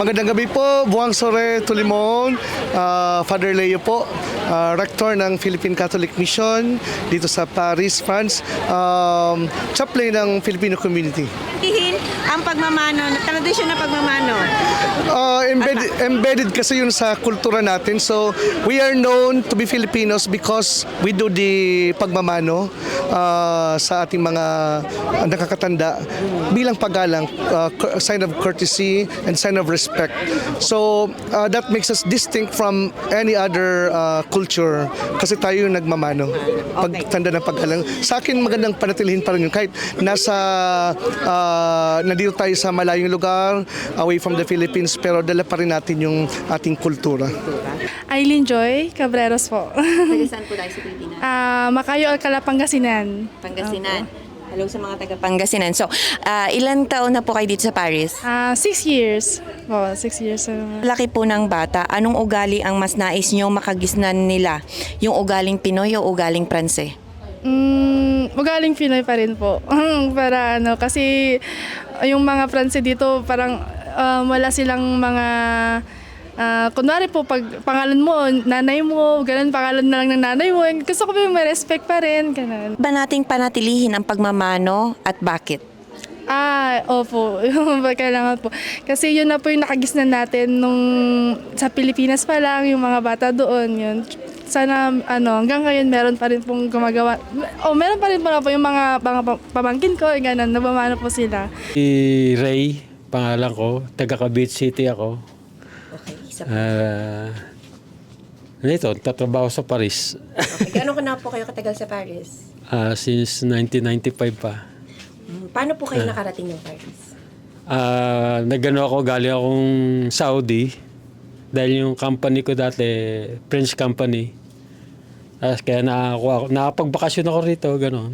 Magandang gabi po, Buwang Sore Tulimon, ah, Father Leo po, ah, Rector ng Philippine Catholic Mission dito sa Paris, France, um, chaplain ng Filipino community. Ihin ang pagmamano, tradisyon na pagmamano. Uh, embedded, embedded kasi yun sa kultura natin. So, we are known to be Filipinos because we do the pagmamano uh, sa ating mga uh, nakakatanda bilang paggalang, uh, sign of courtesy and sign of respect. So, uh, that makes us distinct from any other uh, culture kasi tayo yung nagmamano. Pagtanda ng paggalang. Sa akin, magandang panatilihin pa rin yun. Kahit nasa, uh, nandito tayo sa malayong lugar, away from the Philippines, pero dala pa rin natin yung ating kultura. Aileen Joy Cabreros po. Taga saan po tayo sa Pilipinas? Ah, Makayo, Alcala, Pangasinan. Pangasinan. Hello sa mga taga Pangasinan. So, ah, ilan taon na po kayo dito sa Paris? Ah, six years. Po, six years. ah. Laki po ng bata, anong ugali ang mas nais nyo makagisnan nila? Yung ugaling Pinoy o ugaling Pranse? mm, ugaling Pinoy pa rin po. Para ano, kasi yung mga Pranse dito, parang ah, wala silang mga... ah, kunwari po, pag pangalan mo, nanay mo, ganun, pangalan na lang ng nanay mo. Gusto ko po yung may respect pa rin, ganun. Ba nating panatilihin ang pagmamano at bakit? Ah, opo. Kailangan po. Kasi yun na po yung nakagisnan natin nung sa Pilipinas pa lang, yung mga bata doon. Yun. Sana, ano, hanggang ngayon meron pa rin pong gumagawa. Oh, meron pa rin po na po yung mga, mga pa- pamangkin ko, ganun, nabamano po sila. Si Ray, pangalan ko. Taga Cavite City ako. Isa Ah, nito, tatrabaho sa Paris. Okay, gano'n ka na po kayo katagal sa Paris? Ah, since 1995 pa. Paano po kayo nakarating ng Paris? Ah, nagano ako, galing akong Saudi. Dahil yung company ko dati, French company. Tapos kaya nakakuha ako, nakapagbakasyon ako rito, gano'n.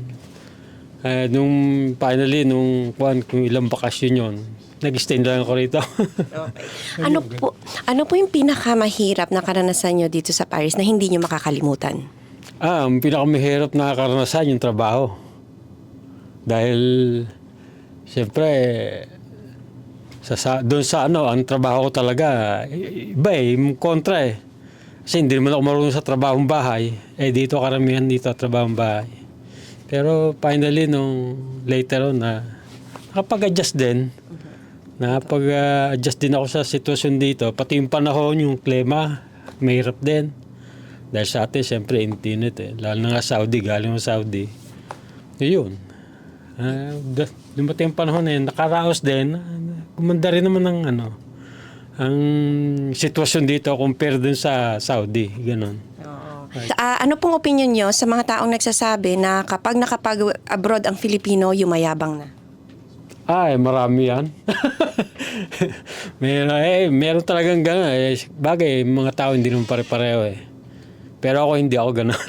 Eh, nung finally, nung kuwan, kung ilang bakasyon yon nag-stay na lang ako rito. Okay. Ano po, ano po yung pinakamahirap na karanasan nyo dito sa Paris na hindi nyo makakalimutan? Ah, ang pinakamahirap na karanasan yung trabaho. Dahil, siyempre, sa, sa, doon sa ano, ang trabaho ko talaga, i- iba eh, yung kontra eh. Kasi hindi naman ako marunong sa trabahong bahay. Eh, dito karamihan dito, trabahong bahay. Pero finally, nung later on na, nakapag-adjust din. Nakapag-adjust din ako sa sitwasyon dito. Pati yung panahon, yung klima, mahirap din. Dahil sa atin, siyempre, intinit eh. Lalo na nga Saudi, galing mo Saudi. Yun. Da- dumating ang panahon eh, nakaraos din. Kumanda rin naman ng ano, ang sitwasyon dito compare dun sa Saudi. Ganon. Ah, ano pong opinion nyo sa mga taong nagsasabi na kapag nakapag-abroad ang Filipino, yumayabang na? Ay, marami yan. meron, eh, meron talagang gano'n. Eh, bagay, mga tao hindi naman pare-pareho eh. Pero ako hindi ako gano'n.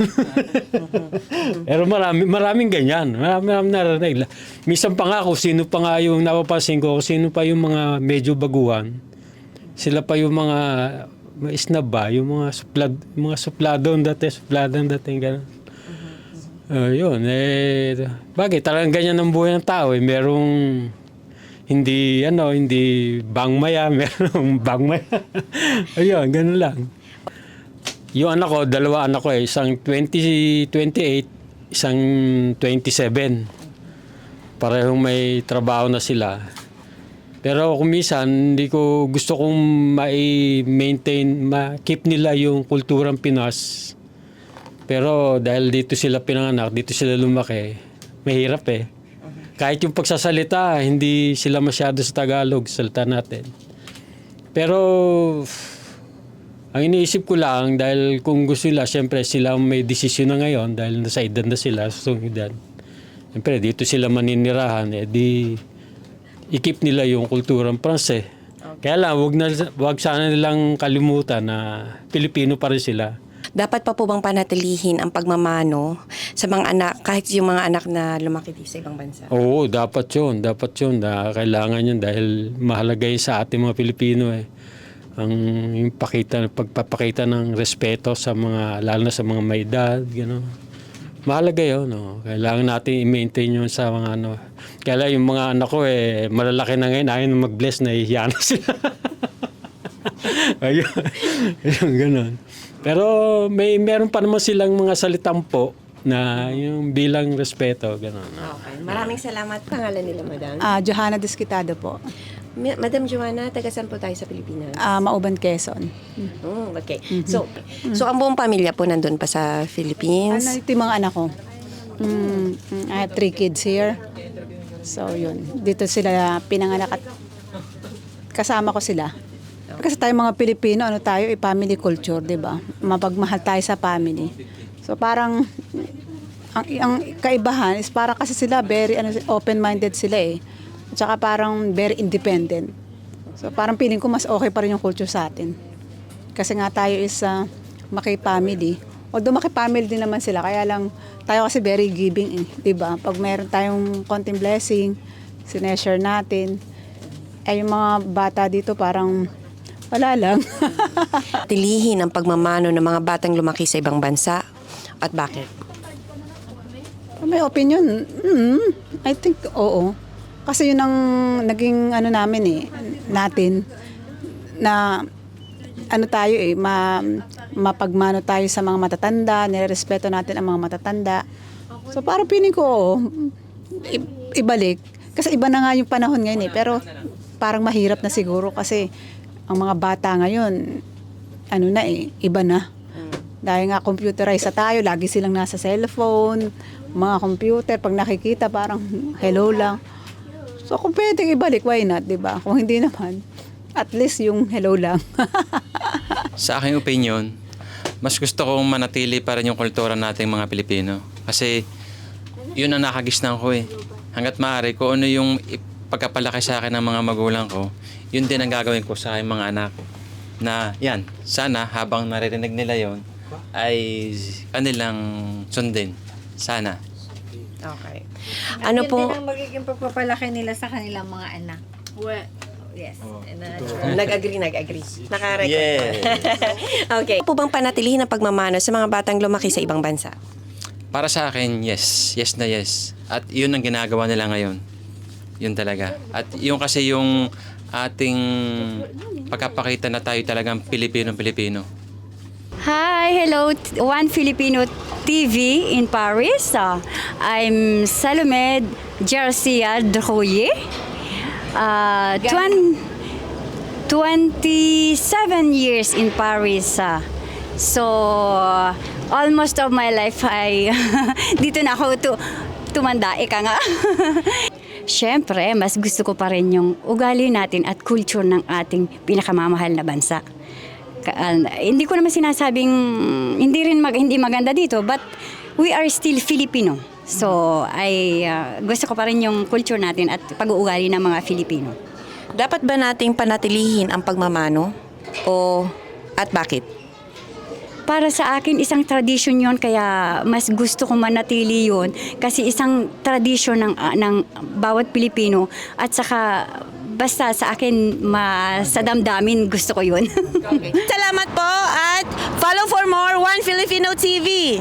Pero marami, maraming ganyan. Marami, marami narinig. Minsan pa nga kung sino pa nga yung napapansin ko, kung sino pa yung mga medyo baguhan, sila pa yung mga mga isnab ba, yung mga suplad, mga supladon dati, supladon dati, gano'n. Uh, yun, eh, bagay, talagang ganyan ang buhay ng tao eh. Merong hindi, ano, hindi bangmaya, merong bangmaya. Ayun, ganun lang. Yung anak ko, dalawa anak ko eh, isang 20, 28, isang 27. Parehong may trabaho na sila. Pero kung minsan, hindi ko gusto kong ma-maintain, ma-keep nila yung kulturang Pinas. Pero dahil dito sila pinanganak, dito sila lumaki, mahirap eh. Kahit yung pagsasalita, hindi sila masyado sa Tagalog, salita natin. Pero ang iniisip ko lang, dahil kung gusto nila, siyempre sila may desisyon na ngayon, dahil nasa edad na sila, edad. Siyempre, dito sila maninirahan, eh di i-keep nila yung kulturang Pranse. Kaya lang, wag, na, wag sana nilang kalimutan na Pilipino pa rin sila. Dapat pa po bang panatilihin ang pagmamano sa mga anak, kahit yung mga anak na lumaki sa ibang bansa? Oo, dapat yun. Dapat yun. Na kailangan yun dahil mahalaga yun sa ating mga Pilipino eh. Ang yung pakita, pagpapakita ng respeto sa mga, lalo na sa mga may edad, gano'n. Mahalaga yun. No? Kailangan natin i-maintain yun sa mga ano. Kaya yung mga anak ko eh, malalaki na ngayon, ayaw na mag-bless, nahihiya na sila. Ayun. Ayun, ganun. Pero may meron pa naman silang mga salitang po na yung bilang respeto, ganun. Okay. Maraming salamat. Pangalan nila, madam. Ah, Johanna Desquitado po. Madam Joanna, taga saan po tayo sa Pilipinas? Ah, Mauban, Quezon. Mm, okay. So, so ang buong pamilya po nandun pa sa Philippines. Ano ito yung mga anak ko? Mm, mm, I have three kids here. So, yun. Dito sila pinanganak at kasama ko sila. Kasi tayo mga Pilipino, ano tayo, eh, family culture, di ba? Mapagmahal tayo sa family. So, parang, ang, ang kaibahan is parang kasi sila very ano, open-minded sila eh. At saka parang very independent. So, parang feeling ko mas okay pa rin yung culture sa atin. Kasi nga tayo is uh, maki-family. Although maki-family din naman sila, kaya lang tayo kasi very giving eh, 'di ba? Pag meron tayong konting blessing, sineshare natin. Eh yung mga bata dito parang wala lang. Tilihin ang pagmamano ng mga batang lumaki sa ibang bansa. At bakit? May opinion, mm, I think oo. Kasi yun ang naging ano namin eh, natin na ano tayo eh, ma, mapagmano tayo sa mga matatanda, nirespeto natin ang mga matatanda. So parang piling ko, ibalik. Kasi iba na nga yung panahon ngayon eh, pero parang mahirap na siguro kasi ang mga bata ngayon, ano na eh, iba na. Dahil nga computerized na tayo, lagi silang nasa cellphone, mga computer, pag nakikita parang hello lang. So kung pwedeng ibalik, why not, di ba? Kung hindi naman, at least yung hello lang. Sa aking opinion, mas gusto kong manatili pa rin yung kultura nating mga Pilipino. Kasi yun ang nakagisnan ko eh. Hanggat maaari, kung ano yung pagkapalaki sa akin ng mga magulang ko, yun din ang gagawin ko sa aking mga anak. Na yan, sana habang naririnig nila yon ay kanilang sundin. Sana. Okay. At Ano yun po, din ang magiging pagpapalaki nila sa kanilang mga anak. Yes. And, uh, nag-agree, nag-agree. Nakarecord. Yeah. okay. Po bang panatilihin ang pagmamano sa mga batang lumaki sa ibang bansa? Para sa akin, yes. Yes na yes. At yun ang ginagawa nila ngayon. Yun talaga. At yun kasi yung ating pagkapakita na tayo talagang Pilipino-Pilipino. Hi, hello, One Filipino TV in Paris. Uh, I'm Salome Garcia Droye. Uh, twen- 27 years in Paris. uh. so, almost of my life ay dito na ako tu- tumanda, ika nga. Siyempre, mas gusto ko pa rin yung ugali natin at culture ng ating pinakamamahal na bansa. Ah, hindi ko naman sinasabing hindi rin mag, hindi maganda dito, but we are still Filipino. So, ay ah, gusto ko pa rin yung culture natin at pag-uugali ng mga Filipino. Dapat ba nating panatilihin ang pagmamano? O at bakit? Para sa akin, isang tradisyon yon kaya mas gusto ko manatili yon kasi isang tradisyon ng, ah, ng bawat Pilipino at saka basta sa akin ma, sa damdamin gusto ko yun. Salamat po at follow for more One Filipino TV.